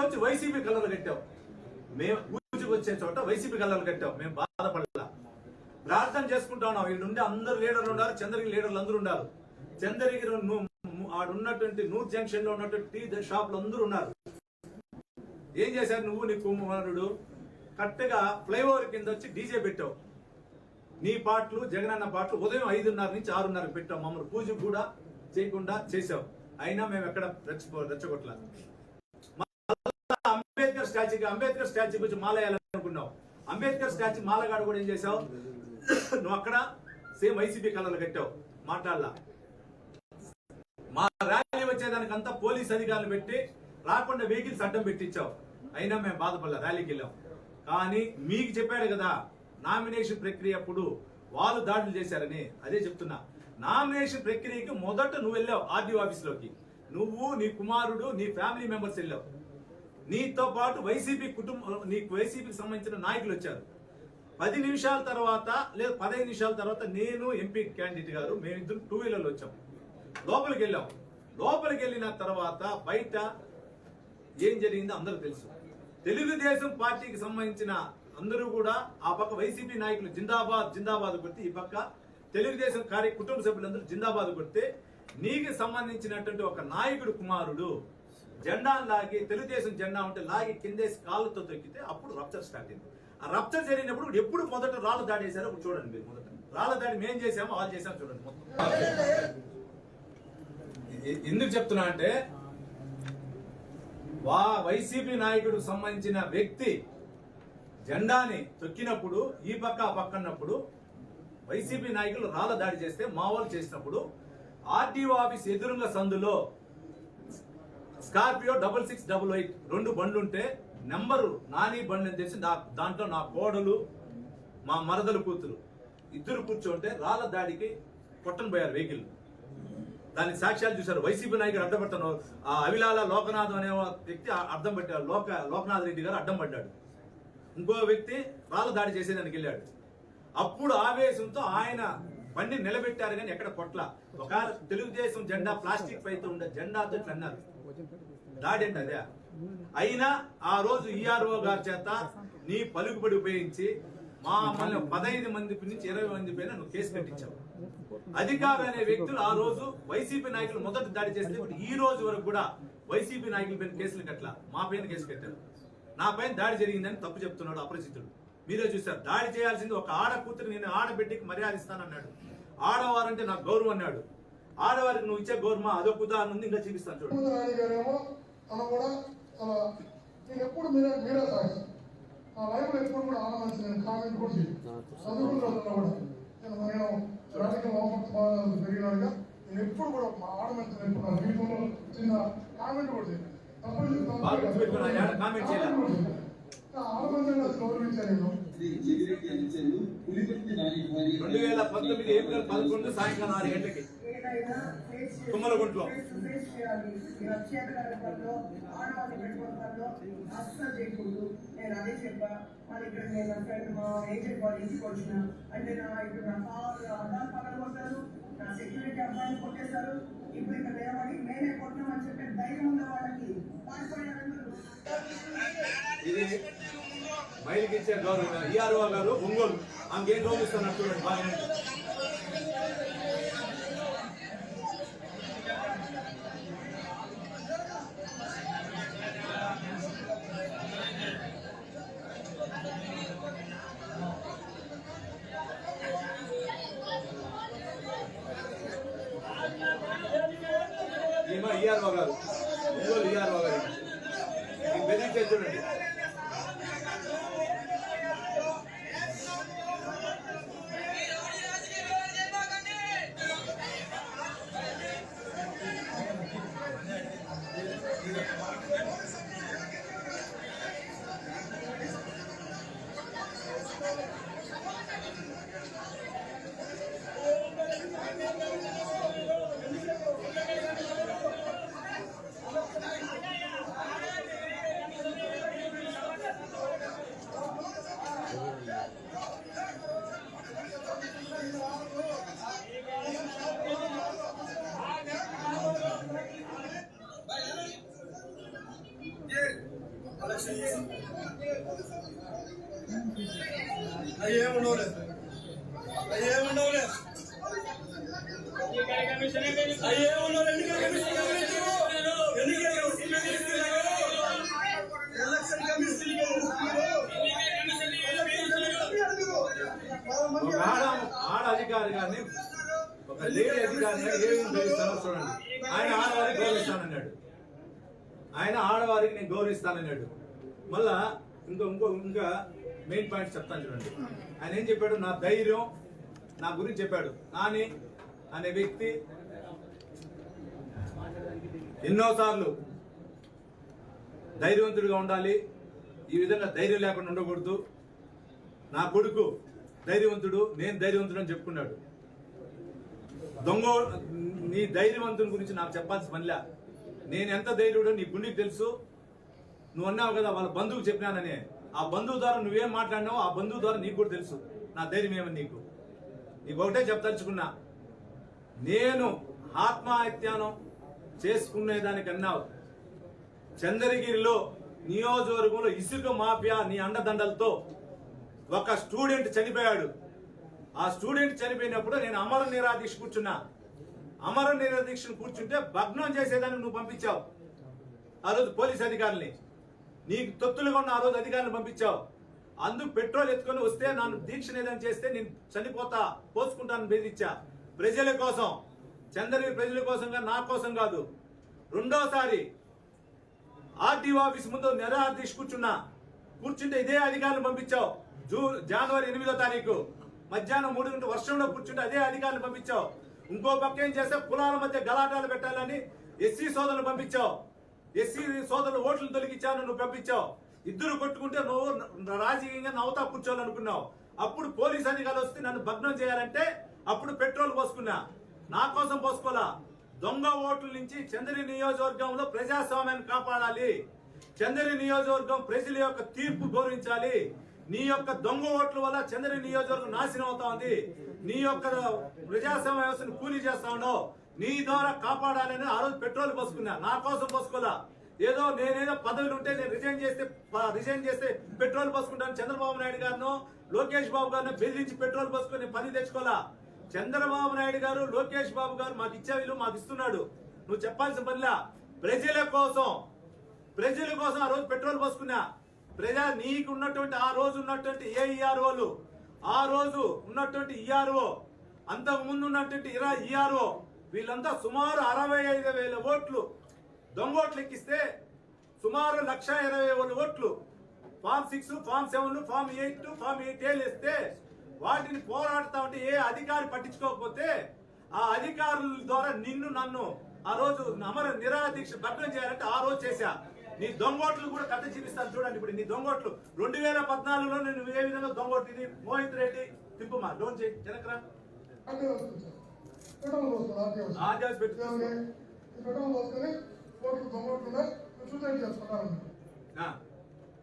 వచ్చి వైసీపీ కలర్లు కట్టావు. మేము పూజకు వచ్చే చోట వైసీపీ కలర్లు కట్టావు. మేము బాధపడలా. ప్రార్థన చేసుకుంటా ఉన్నాం. వీళ్ళు ఉండే అందరు లీడర్లు ఉండాలి చంద్రగిరి లీడర్లు అందరూ ఉండాలి. చంద్రగిరి ను- ఉన్నటువంటి నూర్ జంక్షన్లో ఉన్నటువంటి టీ షాపులు అందరూ ఉన్నారు. ఏం చేశారు నువ్వు నీ కుమారుడు? కరెక్ట్గా ఫ్లైఓవర్ కింద వచ్చి డీజే పెట్టావు. నీ పాటలు జగనన్న పాటలు ఉదయం ఐదున్నర నుంచి ఆరున్నరకు పెట్టావు. మమ్మల్ని పూజ కూడా చేయకుండా చేసావు అయినా మేము ఎక్కడ రెచ్చ రెచ్చగొట్టలేదు. అంబేద్కర్ స్టాచ్యూకి అంబేద్కర్ స్టాచ్యూ గురించి మాల వేయాలనుకున్నావు. అంబేద్కర్ స్టాచ్యూ మాలగాడు కూడా ఏం చేసావు నువ్వు అక్కడ సేమ్ వైసీపీ కలర్లు కట్టావు. మాట్లాడలా. మా ర్యాలీ వచ్చేదానికి అంతా పోలీస్ అధికారులు పెట్టి రాకుండా వెహికల్స్ అడ్డం పెట్టించావు. అయినా మేము బాధపడలే ర్యాలీకి వెళ్ళాం. కానీ మీకు చెప్పాడు కదా నామినేషన్ ప్రక్రియ అప్పుడు వాళ్ళు దాడులు చేశారని. అదే చెప్తున్నా. నామినేషన్ ప్రక్రియకి మొదట నువ్వు వెళ్ళావు ఆర్డీఓ ఆఫీస్లోకి. నువ్వు నీ కుమారుడు నీ ఫ్యామిలీ మెంబర్స్ వెళ్ళావు. నీతో పాటు వైసీపీ కుటుంబం నీకు వైసీపీకి సంబంధించిన నాయకులు వచ్చారు. పది నిమిషాల తర్వాత లేదా పదహైదు నిమిషాల తర్వాత నేను ఎంపీ క్యాండిడేట్ గారు మేమిద్దరు టూ వీలర్లో వచ్చాం. లోపలికి వెళ్ళాం. లోపలికి వెళ్ళిన తర్వాత బయట ఏం జరిగిందో అందరూ తెలుసు. తెలుగుదేశం పార్టీకి సంబంధించిన అందరూ కూడా ఆ పక్క వైసీపీ నాయకులు జిందాబాద్ జిందాబాద్ కొడితే ఈ పక్క. తెలుగుదేశం కార్య కుటుంబ సభ్యులందరూ జిందాబాద్ కొడితే నీకు సంబంధించినటువంటి ఒక నాయకుడు కుమారుడు జెండా లాగి తెలుగుదేశం జెండా ఉంటే లాగి కిందేసి కాళ్ళతో తొక్కితే అప్పుడు రప్చర్ స్టార్ట్ అయింది. ఆ రప్చర్ జరిగినప్పుడు ఎప్పుడు మొదట రాళ్ళ దాడి చేశారో అప్పుడు చూడండి మీరు మొదట. రాళ్ళ దాడి మేం చేసాము వాళ్ళు చేసాము చూడండి మొత్తం. ఎందుకు చెప్తున్నా అంటే వా వైసీపీ నాయకుడు సంబంధించిన వ్యక్తి జెండాని తొక్కినప్పుడు ఈ పక్క ఆ పక్కన్నప్పుడు వైసీపీ నాయకులు రాళ్ళ దాడి చేస్తే మా వాళ్ళు చేసినప్పుడు ఆర్టీఓ ఆఫీస్ ఎదురుంగ సందులో Scorpio double six double eight రెండు బండ్లు ఉంటే నెంబరు నాని బండి అని తెలిసి నా- దాంట్లో నా కోడలు మా మరదలు కూతురు. ఇద్దరు కూర్చోంటే రాళ్ళ దాడికి కొట్టను పోయారు వెహికల్. దాని సాక్ష్యాలు చూశారు. వైసీపీ నాయకుడు అడ్డపడతాను. ఆ అవిలాల లోకనాథ్ అనే వ్యక్తి ఆ- అడ్డం పట్టాడు. లోక లోకనాథ్ రెడ్డి గారు అడ్డం పడ్డాడు. ఇంకో వ్యక్తి రాళ్ళ దాడి చేసేదానికి వెళ్ళాడు. అప్పుడు ఆవేశంతో ఆయన బండి నిలబెట్టారు కానీ ఎక్కడ కొట్ల ఒక తెలుగుదేశం జెండా ప్లాస్టిక్ పైతో ఉండే జెండాతో ఇట్లా అన్నారు. దాడి అదే. అయినా ఆ రోజు ఈఆర్ఓ గారి చేత నీ పలుకుబడి ఉపయోగించి మా మళ్ళీ పదహైదు మంది నుంచి ఇరవై మంది పైన నువ్వు కేసు కట్టించావు అధికారు అనే వ్యక్తులు ఆ రోజు వైసీపీ నాయకులు మొదటి దాడి చేస్తే ఈ రోజు వరకు కూడా వైసీపీ నాయకుల పైన కేసులు కట్ల మా పైన కేసు కట్టారు. నా పైన దాడి జరిగిందని తప్పు చెప్తున్నాడు అపరిచితుడు. మీరే చూశారు. దాడి చేయాల్సింది ఒక ఆడ కూతురు నేను ఆడబిడ్డకి మర్యాద ఇస్తానన్నాడు ఆడవారంటే నాకు గౌరవం అన్నాడు. ఆడవారికి నువ్వు ఇచ్చే గౌరవం అదొక ఉదాహరణ ఉంది ఇంకా చూపిస్తాను చూడండి కూడా నేను ఎప్పుడు మీరే మీరే సాక్షి ఆ లైవ్లో ఎప్పుడు కూడా నేను కామెంట్ కూడా చేయను చదువుకున్న రోజుల్లో కూడా నేను నేను రాజకీయ ఎప్పుడు కూడా మా ఎప్పుడు చిన్న కామెంట్ చేయను రెండు వేల పంతొమ్మిది ఏప్రిల్ పదకొండు సాయంకాలం ఆరు గంటలకి. తుమ్మలగుంట్లో. అస్సలు చేయకూడదు నేను అదే చెప్పా మరి ఇక్కడ నేను నా ఫ్రెండ్ మా ఏజెంట్ వాళ్ళ ఇంటికి వచ్చిన అంటే నా ఇప్పుడు నా కావాలి అద్దాలు పక్కన కొట్టారు నా సెక్యూరిటీ అబ్బాయిని కొట్టేశారు ఇప్పుడు ఇక్కడ నిలబడి మేమే కొట్టినామని చెప్పే ధైర్యం ఉన్న వాళ్ళకి ఇది ఇచ్చే గౌరవం ఈఆర్ఓ గారు ఒంగోలు ఆమెకేం గౌరవిస్తున్నారు చూడండి బాగా ఈఆర్ఓ గారు. ఒంగోలు ఈఆర్ఓ గారు. ఇది చూడండి. అధికారిని ఒక లేడీ అధికారిని ఏమి గౌరవిస్తానో చూడండి. ఆయన ఆడవారికి గౌరవిస్తానన్నాడు. ఆయన ఆడవారికి నేను గౌరవిస్తానన్నాడు. మళ్ళా ఇంకో ఇంకో ఇంకా మెయిన్ పాయింట్ చెప్తాను చూడండి. ఆయన ఏం చెప్పాడు? నా ధైర్యం నా గురించి చెప్పాడు. నాని అనే వ్యక్తి ఎన్నోసార్లు ధైర్యవంతుడిగా ఉండాలి. ఈ విధంగా ధైర్యం లేకుండా ఉండకూడదు. నా కొడుకు ధైర్యవంతుడు నేను ధైర్యవంతుడు అని చెప్పుకున్నాడు. దొంగ నీ ధైర్యవంతుని గురించి నాకు చెప్పాల్సిన పనిలే. నేను ఎంత ధైర్యుడో నీ గుండెకి తెలుసు. నువ్వు అన్నావు కదా వాళ్ళ బంధువుకు చెప్పినానని. ఆ బంధువు ద్వారా నువ్వేం మాట్లాడినావో ఆ బంధువు ద్వారా నీకు కూడా తెలుసు. నా ధైర్యం ఏమని నీకు? నీకు ఒకటే చెప్తలుచుకున్నా. నేను ఆత్మహత్యానం చేసుకునేదానికన్నావు. చంద్రగిరిలో నియోజకవర్గంలో ఇసుక మాఫియా నీ అండదండలతో ఒక స్టూడెంట్ చనిపోయాడు. ఆ స్టూడెంట్ చనిపోయినప్పుడు నేను అమర నిరాదీక్ష కూర్చున్నా. అమర నిరాదీక్షను కూర్చుంటే భగ్నం చేసేదాన్ని నువ్వు పంపించావు. ఆ రోజు పోలీస్ అధికారుల్ని. నీకు తొత్తులుగా ఉన్న ఆ రోజు అధికారులను పంపించావు. అందుకు పెట్రోల్ ఎత్తుకొని వస్తే నన్ను దీక్ష ఏదైనా చేస్తే నేను చనిపోతా పోసుకుంటాను బెదిరించా. ప్రజల కోసం చంద్రగిరి ప్రజల కోసంగా నా కోసం కాదు. రెండోసారి ఆర్టీఓ ఆఫీస్ ముందు నిరాహార దీక్ష కూర్చుంటే ఇదే అధికారులు పంపించావు. జూ జనవరి ఎనిమిదో తారీఖు. మధ్యాహ్నం మూడు గంటల వర్షంలో కూర్చుంటే అదే అధికారులు పంపించావు. ఇంకో పక్క ఏం చేస్తే కులాల మధ్య గలాటాలు పెట్టాలని ఎస్సీ సోదరులు పంపించావు. ఎస్సీ సోదరులు ఓట్లు తొలగించాను నువ్వు పంపించావు. ఇద్దరు కొట్టుకుంటే నువ్వు రాజకీయంగా నవ్వుతా కూర్చోవాలనుకున్నావు అప్పుడు పోలీస్ అధికారులు వస్తే నన్ను భగ్నం చేయాలంటే అప్పుడు పెట్రోల్ పోసుకున్నా. నా కోసం పోసుకోలా దొంగ ఓట్ల నుంచి చంద్రి నియోజకవర్గంలో ప్రజాస్వామ్యాన్ని కాపాడాలి. చంద్రి నియోజకవర్గం ప్రజల యొక్క తీర్పు గౌరవించాలి. నీ యొక్క దొంగ ఓట్ల వల్ల చంద్రి నియోజకవర్గం నాశనం అవుతా ఉంది. నీ యొక్క ప్రజాస్వామ్య వ్యవస్థను కూలీ చేస్తా ఉండవు నీ ద్వారా కాపాడాలని ఆ రోజు పెట్రోల్ పోసుకున్నా. నా కోసం పోసుకోలే ఏదో నేనేదో పదవులు ఉంటే నేను రిజైన్ చేస్తే రిజైన్ చేస్తే పెట్రోల్ పోసుకుంటాను. చంద్రబాబు నాయుడు గారిను లోకేష్ బాబు గారిని బెదిరించి పెట్రోల్ పోసుకుని పని తెచ్చుకోలా చంద్రబాబు నాయుడు గారు లోకేష్ బాబు గారు మాకు ఇచ్చే విలువ మాకు ఇస్తున్నాడు. నువ్వు చెప్పాల్సిన పనిలా. ప్రజల కోసం ప్రజల కోసం ఆ రోజు పెట్రోల్ పోసుకున్నా. ప్రజా నీకు ఉన్నటువంటి ఆ రోజు ఉన్నటువంటి ఏ ఈఆర్ఓలు ఆ రోజు ఉన్నటువంటి ఈఆర్ఓ అంతకు ముందు ఉన్నటువంటి ఇరా ఈఆర్ఓ వీళ్ళంతా సుమారు అరవై ఐదు వేల ఓట్లు దొంగ ఓట్లు ఎక్కిస్తే సుమారు లక్ష ఇరవై వేల ఓట్లు. Form six form seven form eight form eight ఏలు ఇస్తే వాటిని పోరాడుతా ఉంటే ఏ అధికారి పట్టించుకోకపోతే ఆ అధికారుల ద్వారా నిన్ను నన్ను ఆ రోజు అమర నిరాదీక్ష భగ్నం చేయాలంటే ఆ రోజు చేశా. నీ దొంగోట్లు కూడా కథ చూపిస్తాను చూడండి ఇప్పుడు. నీ దొంగోట్లు రెండు వేల పద్నాలుగులో నేను ఏ విధంగా దొంగోట్లు ఇది? మోహిత్ రెడ్డి తిప్పుమా డోన్ చేయి. వెనకరా అంటే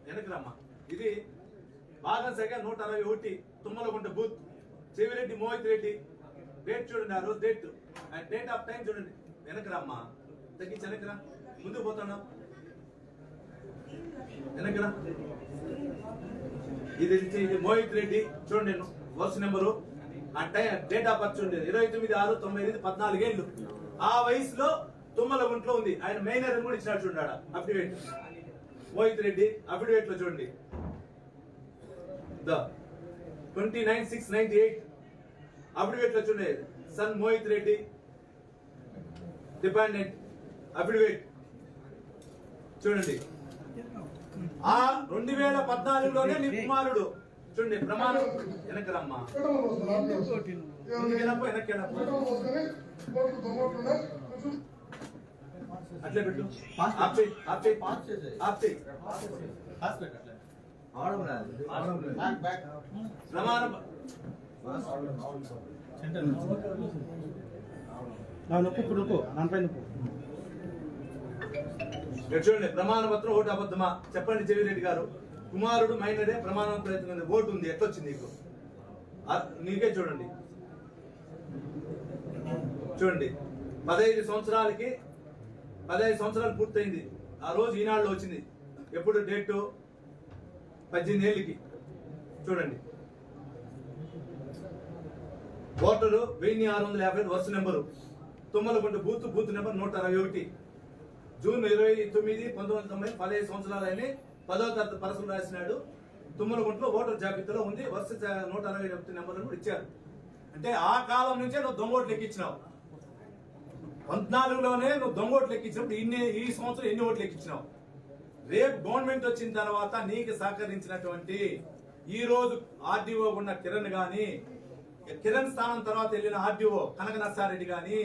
వెనకరమ్మా ఇది బాగా సరిగా నూట అరవై ఒకటి. తుమ్మలగుంట బూత్. చెవిరెడ్డి మోహిత్ రెడ్డి. డేట్ చూడండి ఆ రోజు డేట్ డేట్ ఆఫ్ టైం చూడండి. వెనకరమ్మా తగ్గించి వెనకరా ముందుకు పోతున్నాం. వెనకరా ఇది ఇది- మోహిత్ రెడ్డి. చూడండి నేను వర్స్ నెంబరు. ఆ టైం డేట్ ఆఫ్ బర్త్ చూడండి. ఇరవై తొమ్మిది ఆరు తొంభై ఎనిమిది పద్నాలుగేళ్ళు ఆ వయసులో తుమ్మలగుంట్లో ఉంది. ఆయన మైనర్ అని కూడా ఇచ్చినాడు చూడండి అఫిడవిట్. మోహిత్ రెడ్డి అఫిడవిట్లో చూడండి. The twenty nine six ninety eight. అఫిడవిట్లో చూడండి. Son Mohit Reddy. Dependent affidavit. చూడండి. ఆ రెండు వేల పద్నాలుగులోనే నీ కుమారుడు చూడండి ప్రమాణం వెనక్కి రమ్మా వెనక్కి. అట్లే పెట్టు. ఆప్ చేయి, ఆప్. ప్రమాణం. నా నొప్పు ఇప్పుడు నొప్పు. నాన్నపై నొప్పు. చూడండి ప్రమాణ పత్రం ఓటు అబద్ధమా? చెప్పండి చెవిరెడ్డి గారు. కుమారుడు మైనరే ప్రమాణం ప్రయత్నం ఓటు ఉంది. ఎట్లొచ్చింది నీకు? నీకే చూడండి. చూడండి. పదహైదు సంవత్సరాలకి పదహైదు సంవత్సరాలు పూర్తయింది. ఆ రోజు ఈనాడులో వచ్చింది. ఎప్పుడు డేటు? పద్దెనిమిది ఏళ్ళకి. చూడండి. ఓటరు వెయ్యి ఆరు వందల యాభై ఐదు వరుస number. Tummalagunta booth booth number నూట అరవై ఒకటి. జూన్ ఇరవై తొమ్మిది పంతొమ్మిది వందల తొంభై పదహైదు సంవత్సరాలు అని పదవ తరగతి పరసలు రాసినాడు. తుమ్మలగుంటలో ఓటర్ జాబితాలో ఉంది. వరుస నూట అరవై ఒకటి నెంబర్లు కూడా ఇచ్చారు. అంటే ఆ కాలం నుంచే నువ్వు దొంగోట్లు ఎక్కించినావు. పద్నాలుగులోనే నువ్వు దొంగోట్లు ఎక్కించినప్పుడు ఇన్ని ఈ సంవత్సరం ఎన్ని ఓట్లు ఎక్కించినావు? రేపు గవర్నమెంట్ వచ్చిన తర్వాత నీకు సహకరించినటువంటి ఈ రోజు ఆర్డీఓ ఉన్న కిరణ్ గాని కిరణ్ స్థానం తర్వాత వెళ్ళిన ఆర్డీఓ కనక నర్సారెడ్డి గాని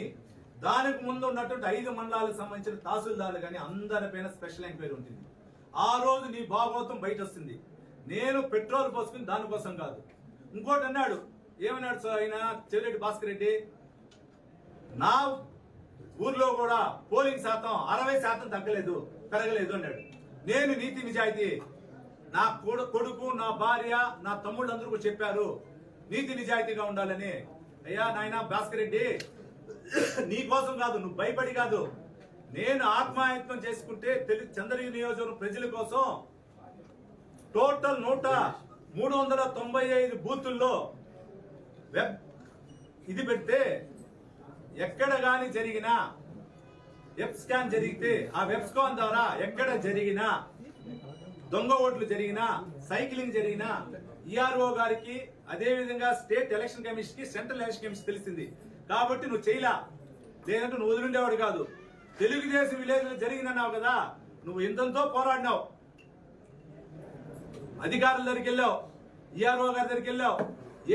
దానికి ముందు ఉన్నటువంటి ఐదు మండలాలకు సంబంధించిన తహసీల్దార్లు అందరి అందరిపైన స్పెషల్ ఎంక్వైరీ ఉంటుంది. ఆ రోజు నీ భాగవతం బయట వస్తుంది నేను పెట్రోల్ పోసుకుని దానికోసం కాదు. ఇంకోటి అన్నాడు ఏమన్నాడు సార్ ఆయన? చెవిరెడ్డి భాస్కర్ రెడ్డి నా ఊర్లో కూడా పోలింగ్ శాతం అరవై శాతం తగ్గలేదు పెరగలేదు అన్నాడు. నేను నీతి నిజాయితీ నా కొడు- కొడుకు నా భార్య నా తమ్ముళ్ళు అందరూ చెప్పారు నీతి నిజాయితీగా ఉండాలని. అయ్యా నాయన భాస్కర్ రెడ్డి నీ కోసం కాదు నువ్వు భయపడి కాదు. నేను ఆత్మాయత్నం చేసుకుంటే తెలు చంద్రగిరి నియోజకవర్గం ప్రజల కోసం టోటల్ నూట మూడు వందల తొంభై ఐదు బూతుల్లో వెబ్ ఇది పెడితే ఎక్కడ కానీ జరిగినా వెబ్ స్కాన్ జరిగితే ఆ వెబ్ స్కాన్ ద్వారా ఎక్కడ జరిగినా దొంగ ఓట్లు జరిగినా సైక్లింగ్ జరిగినా ఈఆర్ఓ గారికి అదే విధంగా స్టేట్ ఎలక్షన్ కమిషన్కి సెంట్రల్ ఎలక్షన్ కమిషన్ తెలిసింది. కాబట్టి నువ్వు చేయలా. లేదంటే నువ్వు వదిలిండేవాడు కాదు. తెలుగుదేశం విలేజ్ జరిగిందన్నావు కదా నువ్వు ఇంతంతో పోరాడినావు. అధికారుల దగ్గరికి వెళ్ళావు ఈఆర్ఓ గారి దగ్గరికి వెళ్ళావు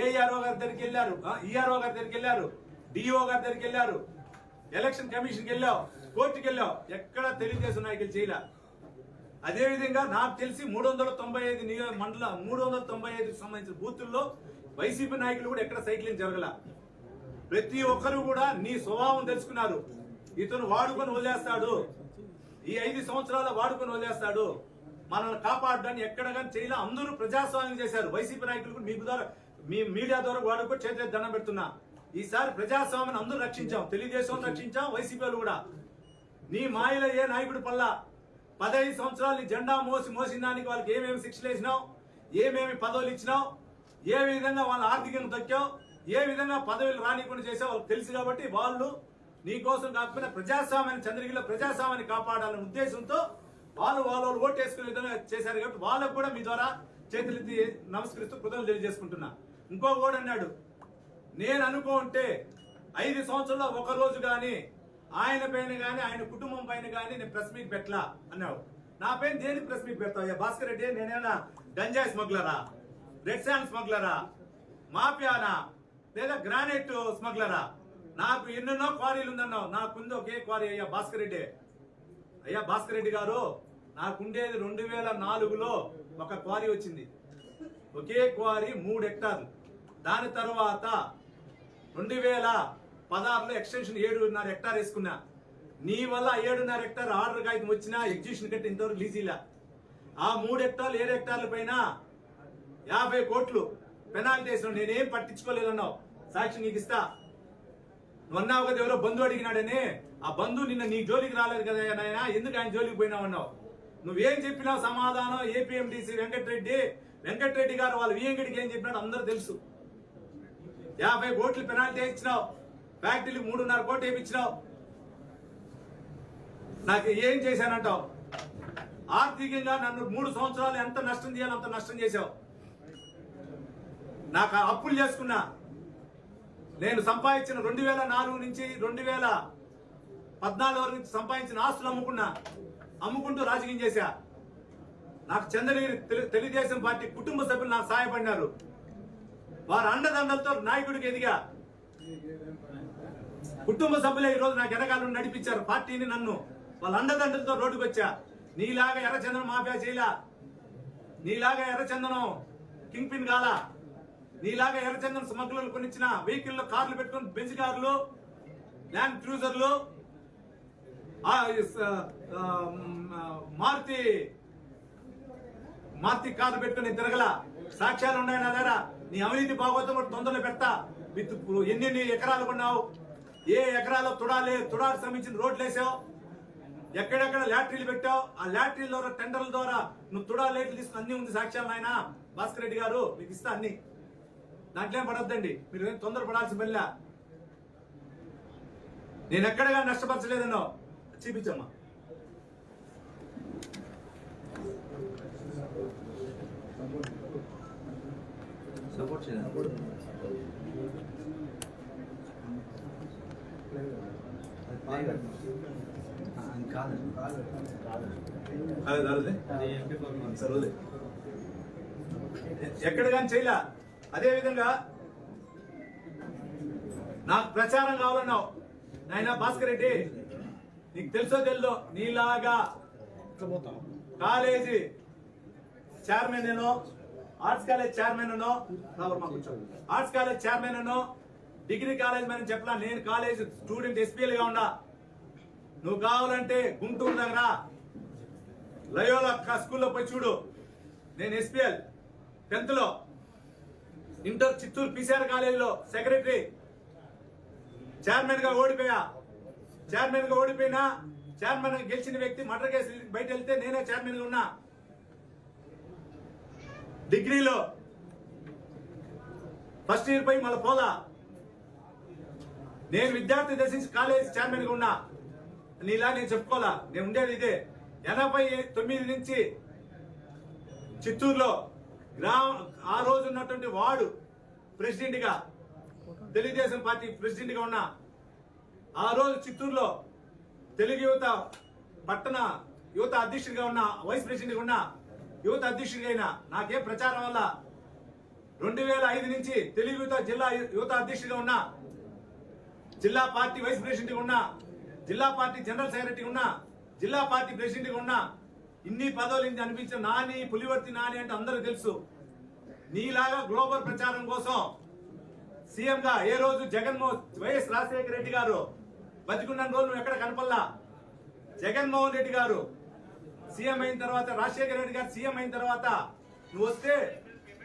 ఏఆర్ఓ గారి దగ్గరికి వెళ్ళారు ఈఆర్ఓ గారి దగ్గరికి వెళ్ళారు డిఓ గారి దగ్గరికి వెళ్ళారు ఎలక్షన్ కమిషన్కి వెళ్ళావు కోర్టుకి వెళ్ళావు. ఎక్కడ తెలుగుదేశం నాయకులు చేయలే. అదేవిధంగా నాకు తెలిసి మూడు వందల తొంభై ఐదు నియో మండల మూడు వందల తొంభై ఐదు సంబంధించిన బూతుల్లో వైసీపీ నాయకులు కూడా ఎక్కడ సైక్లింగ్ జరగల. ప్రతి ఒక్కరు కూడా నీ స్వభావం తెలుసుకున్నారు. ఇతను వాడుకొని వదిలేస్తాడు. ఈ ఐదు సంవత్సరాల వాడుకొని వదిలేస్తాడు. మనల్ని కాపాడడానికి ఎక్కడ కానీ చేయలే. అందరూ ప్రజాస్వామ్యం చేశారు. వైసీపీ నాయకులు మీకు ద్వారా మీ మీడియా ద్వారా వాడుకో చేతి దండం పెడుతున్నా. ఈసారి ప్రజాస్వామ్యం అందరూ రక్షించాం. తెలుగుదేశం రక్షించాం వైసీపీ వాళ్ళు కూడా. నీ మాయల ఏ నాయకుడు పల్లా? పదహైదు సంవత్సరాలు నీ జెండా మోసి మోసిన దానికి వాళ్ళకి ఏమేమి శిక్షలు వేసినావు? ఏమేమి పదవులు ఇచ్చినావు? ఏ విధంగా వాళ్ళ ఆర్థికంగా తొక్కావు ఏ విధంగా పదవులు రానికుండా చేసే వాళ్ళకి తెలుసు కాబట్టి వాళ్ళు నీకోసం కాకపోయినా ప్రజాస్వామ్యాన్ని చంద్రగిరిలో ప్రజాస్వామ్యాన్ని కాపాడాలనే ఉద్దేశంతో వాళ్ళు వాళ్ళ వాళ్ళు ఓటు వేసుకునే విధంగా చేశారు కాబట్టి వాళ్ళకు కూడా మీ ద్వారా చేతులెత్తి నమస్కరిస్తూ కృతజ్ఞతలు తెలియజేసుకుంటున్నా. ఇంకో కూడా అన్నాడు నేను అనుకుంటే ఐదు సంవత్సరాల్లో ఒక రోజు గాని ఆయన పైన గాని ఆయన కుటుంబం పైన గాని నేను ప్రెస్ మీట్ పెట్టలా అన్నాడు నా పైన దేని ప్రెస్ మీట్ పెడతావు? భాస్కర్ రెడ్డి నేనేనా గంజాయి స్మగ్లరా? Red sand స్మగ్లరా? మాఫియానా? లేదా గ్రానైట్ స్మగ్లరా? నాకు ఎన్నెన్నో క్వారీలు ఉందన్నావు. నాకుంది ఒకే క్వారీ అయ్యా భాస్కర్ రెడ్డి. అయ్యా భాస్కర్ రెడ్డి గారు నాకుండేది రెండు వేల నాలుగులో ఒక క్వారీ వచ్చింది. ఒకే క్వారీ మూడు హెక్టార్లు. దాని తర్వాత రెండు వేల పదహారులో ఎక్స్టెన్షన్ ఏడున్నర హెక్టార్ వేసుకున్నా. నీ వల్ల ఏడున్నర హెక్టార్ ఆర్డర్ కాగితం వచ్చినా ఎగ్జిబిషన్ కట్టి ఇంతవరకు లీజీలా ఆ మూడు హెక్టార్లు ఏడు హెక్టార్ల పైన యాభై కోట్లు పెనాల్టీ వేసిన నేనేం పట్టించుకోలేదన్నావు. సాక్షి నీకు ఇస్తా. నువ్వు అన్నావు కదా ఎవరో బంధు అడిగినాడని ఆ బంధు నిన్న నీ జోలికి రాలేదు కదా నాయన ఎందుకు ఆయన జోలికి పోయినావన్నావు నువ్వేం చెప్పినావు సమాధానం? ఏపీఎండిసి వెంకటరెడ్డి వెంకటరెడ్డి గారు వాళ్ళు వియంగడికి ఏం చెప్పినాడు అందరూ తెలుసు. యాభై కోట్లు పెనాల్టీ ఇచ్చినావు. ఫ్యాక్టరీకి మూడున్నర కోట్లు ఇచ్చినావు నాకు ఏం చేశానంటావు? ఆర్థికంగా నన్ను మూడు సంవత్సరాలు ఎంత నష్టం చేయాలో అంత నష్టం చేశావు. నాకు ఆ అప్పులు చేసుకున్నా. నేను సంపాదించిన రెండు వేల నాలుగు నుంచి రెండు వేల పద్నాలుగు వరకు నుంచి సంపాదించిన ఆస్తులు అమ్ముకున్నా అమ్ముకుంటూ రాజకీయం చేశా. నాకు చంద్రగిరి తెలు- తెలుగుదేశం పార్టీ కుటుంబ సభ్యులు నాకు సహాయపడినారు. వారి అండదండలతో నాయకుడికి ఎదిగా కుటుంబ సభ్యులే ఈరోజు నాకు ఎనగాలను నడిపించారు పార్టీని నన్ను. వాళ్ళ అండదండలతో రోడ్డుకు వచ్చా నీలాగా ఎర్రచందనం మాఫియా చేయలా. నీలాగా ఎర్రచందనం కింగ్ పిన్ కాలా నీలాగా ఎర్రచందన స్మగ్లర్లు కొనిచ్చిన వెహికల్లో కార్లు పెట్టుకుని బెంచ్ కార్లు ల్యాండ్ క్రూజర్లు మారుతి మారుతి కార్లు పెట్టుకుని తిరగల సాక్ష్యాలు ఉన్నాయన్నా లేరా నీ అవినీతి బాగోతం తొందరలో పెడతా. విత్ ఎన్ని ఎకరాలు కొన్నావు? ఏ ఎకరాలు తుడాలి తుడాకు సంబంధించిన రోడ్లు వేసావు? ఎక్కడెక్కడ లాటరీలు పెట్టావు? ఆ లాటరీల ద్వారా టెండర్ల ద్వారా నువ్వు తుడా లేట్లు తీసుకుని అన్ని ఉంది సాక్ష్యాలు ఆయన భాస్కర్ రెడ్డి గారు మీకు ఇస్తా అన్ని. దాంట్లో పడొద్దండి. మీరు ఏం తొందరపడాల్సిన పనిలా నేను ఎక్కడగా నష్టపరచలేదన్నో చూపించమ్మా. సపోర్ట్ చేయాలి కాదు అదే అదే సరే వదిలే. ఎక్కడ కానీ చేయలే. అదే విధంగా నాకు ప్రచారం కావాలన్నావు. నాయన భాస్కర్ రెడ్డి నీకు తెలుసో తెలుదో నీలాగా కాలేజీ చైర్మన్ నేను ఆర్ట్స్ కాలేజ్ చైర్మన్ అనో ఆర్ట్స్ కాలేజ్ చైర్మన్ అనో డిగ్రీ కాలేజ్ మేనేజ్ చెప్పలా నేను కాలేజ్ స్టూడెంట్ ఎస్పీఎల్గా ఉన్నా. నువ్వు కావాలంటే గుంటూరు దగ్గర లయోలా కా- స్కూల్లో పోయి చూడు. నేను ఎస్పీఎల్ టెన్త్లో ఇంటర్ చిత్తూరు పిసిఆర్ కాలేజీలో సెక్రటరీ. చైర్మన్గా ఓడిపోయా. చైర్మన్గా ఓడిపోయినా చైర్మన్ గెలిచిన వ్యక్తి మటర్ కేసు బయట వెళ్తే నేనే చైర్మన్గా ఉన్నా. డిగ్రీలో ఫస్ట్ ఇయర్ పోయి మళ్ళీ పోలా నేను విద్యార్థి దర్శించి కాలేజ్ చైర్మన్గా ఉన్నా నీలా నేను చెప్పుకోవాలా? నేను ఉండేది ఇదే. ఎనభై తొమ్మిది నుంచి చిత్తూరులో గ్రామ ఆ రోజు ఉన్నటువంటి వార్డు ప్రెసిడెంట్గా తెలుగుదేశం పార్టీ ప్రెసిడెంట్గా ఆ రోజు చిత్తూరులో తెలుగు యువత పట్టణ యువత అధ్యక్షుడిగా ఉన్న వైస్ ప్రెసిడెంట్గా యువత అధ్యక్షుడిగా అయినా నాకే ప్రచారం వల్ల రెండు వేల ఐదు నుంచి తెలుగు యువత జిల్లా యువత అధ్యక్షుడిగా ఉన్న జిల్లా పార్టీ వైస్ ప్రెసిడెంట్గా జిల్లా పార్టీ జనరల్ సెక్రటరీ ఉన్న జిల్లా పార్టీ ప్రెసిడెంట్గా ఉన్నా ఇన్ని పదవులు ఇంత అనిపించిన నాని పులివర్తి నాని అంటే అందరూ తెలుసు. నీలాగా గ్లోబల్ ప్రచారం కోసం సీఎం గా ఏ రోజు జగన్మోహన్ వైఎస్ రాజశేఖర రెడ్డి గారు బతికున్న రోజు నువ్వు ఎక్కడ కనపల్లా జగన్మోహన్ రెడ్డి గారు సీఎం అయిన తర్వాత రాజశేఖర రెడ్డి గారు సీఎం అయిన తర్వాత నువ్వు వస్తే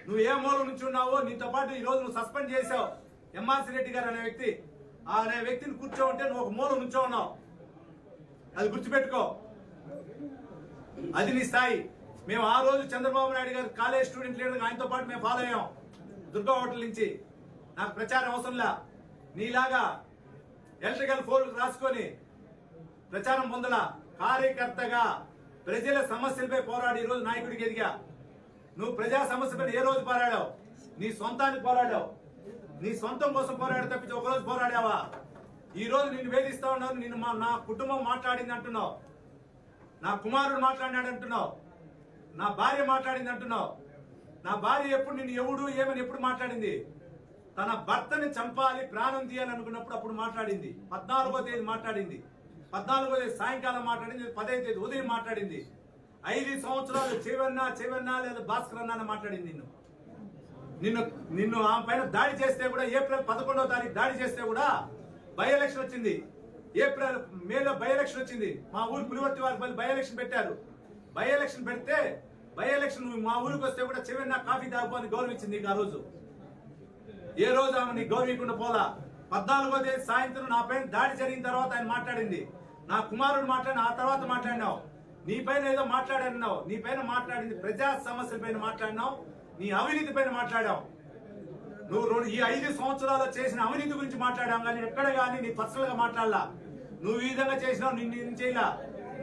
నువ్వు ఏ మూల నుంచి ఉన్నావో నీతో పాటు ఈ రోజు నువ్వు సస్పెండ్ చేసావు ఎంఆర్సీ రెడ్డి గారు అనే వ్యక్తి. ఆ అనే వ్యక్తిని కూర్చోవంటే నువ్వు ఒక మూల నుంచో ఉన్నావు. అది గుర్తుపెట్టుకో. అది నీ స్థాయి. మేము ఆ రోజు చంద్రబాబు నాయుడు గారు కాలేజ్ స్టూడెంట్ లీడర్ ఆయనతో పాటు మేము ఫాలో అయ్యాం. దుర్గా హోటల్ నుంచి. నాకు ప్రచారం అవసరంలా నీలాగా ఎలక్ట్రికల్ ఫోన్ రాసుకొని ప్రచారం పొందల. కార్యకర్తగా ప్రజల సమస్యలపై పోరాడి ఈ రోజు నాయకుడికి ఎదిగా. నువ్వు ప్రజా సమస్యపై ఏ రోజు పోరాడావు? నీ సొంతానికి పోరాడావు. నీ సొంతం కోసం పోరాడి తప్పించి ఒకరోజు పోరాడావా? ఈ రోజు నిన్ను వేధిస్తా ఉన్నాను నిన్ను మా నా కుటుంబం మాట్లాడింది అంటున్నావు. నా కుమారుడు మాట్లాడినాడు అంటున్నావు. నా భార్య మాట్లాడింది అంటున్నావు. నా భార్య ఎప్పుడు నిన్ను ఎవడు ఏమని ఎప్పుడు మాట్లాడింది? తన భర్తని చంపాలి ప్రాణం తీయాలనుకున్నప్పుడు అప్పుడు మాట్లాడింది. పద్నాలుగో తేదీ మాట్లాడింది. పద్నాలుగో తేదీ సాయంకాలం మాట్లాడింది పదహైదు తేదీ ఉదయం మాట్లాడింది. ఐదు సంవత్సరాలు చెవన్నా చెవన్నా లేదా భాస్కర్ అన్న మాట్లాడింది నిన్ను. నిన్ను నిన్ను ఆమె పైన దాడి చేస్తే కూడా ఏప్రిల్ పదకొండవ తారీఖు దాడి చేస్తే కూడా బై ఎలక్షన్ వచ్చింది. ఏప్రిల్ మేలో బై ఎలక్షన్ వచ్చింది. మా ఊరు పులివర్తి వారి బై ఎలక్షన్ పెట్టారు. బై ఎలక్షన్ పెడితే బై ఎలక్షన్ మా ఊరికి వస్తే కూడా చివరి నా కాఫీ తాగుపోని గౌరవించింది ఆ రోజు. ఏ రోజు ఆమె గౌరవించకుండా పోలా? పద్నాలుగో తేదీ సాయంత్రం నా పైన దాడి జరిగిన తర్వాత ఆయన మాట్లాడింది. నా కుమారుడు మాట్లాడిన ఆ తర్వాత మాట్లాడినావు. నీ పైన ఏదో మాట్లాడినావు నీ పైన మాట్లాడింది ప్రజా సమస్యల పైన మాట్లాడినావు. నీ అవినీతి పైన మాట్లాడావు. నువ్వు రెండు- ఈ ఐదు సంవత్సరాలు చేసిన అవినీతి గురించి మాట్లాడాం కానీ ఎక్కడ కానీ నీ పర్సనల్గా మాట్లాడలా. నువ్వు ఈ విధంగా చేసినావు నిన్ను ఏం చేయలా?